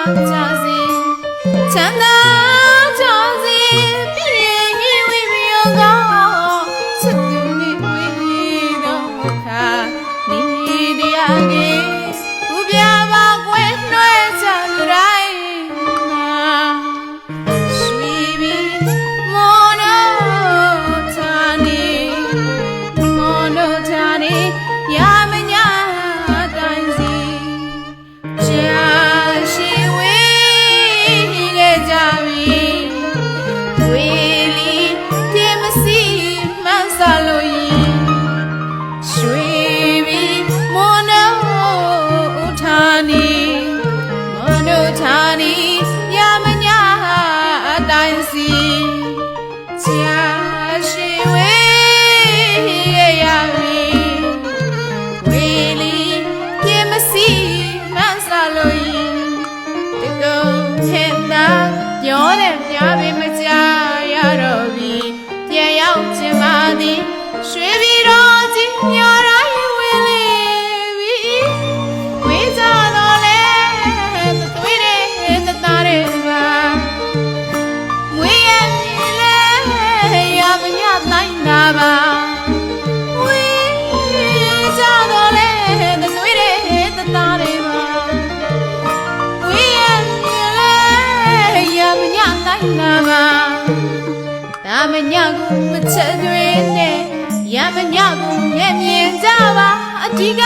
ကြစေချမ်းသာကြစေပြည့်ရင်ဝိပယောကောချစ်သူနေဝေတော့ခါနေတရားကြီးဘုရားပါကွယ်နှွဲချလူတိုင်းမှာရွှေပြည်မော်နိုဌာနေမော်နိုဌာနေရ ပြောတယ်များပြီမကြရတော့ပြီပြန်ရောက်ချင်ပါသည်ရွှေပြည်တော်ကြီးညော်တိုင်းဝင်လေပြီဝေးကြတော့လေသွေးတဲ့တသားတဲ့ပါမွေးရမြင်လေရမညတိုင်းတာပါဝေးကြတော့လေသွေးတဲ့တသားတဲ့ မညကိုမချက်တွင်နဲ့ရမညကိုမျက်မြင်ကြပါအဓိက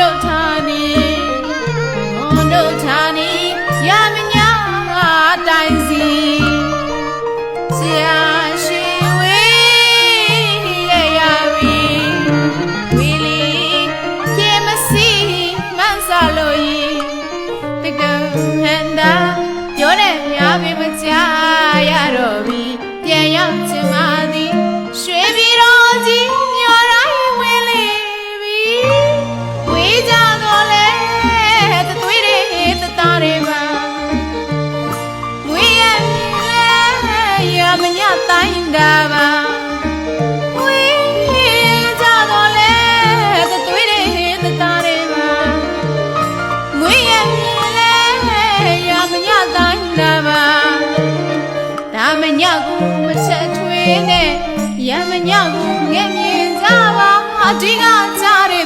တို့ဌာနီမော်တို့ဌာနီရမညာတိုင်းစီကြာရှိဝေးခဲ့ရပြီဝီလီပြေမစီမန်းစားလို့ရင်တကယ်ဟန်တာပြောတဲ့များပြီမကြရတော့ပြီပြန်ရောက်ချင် ജിഗാചാരേ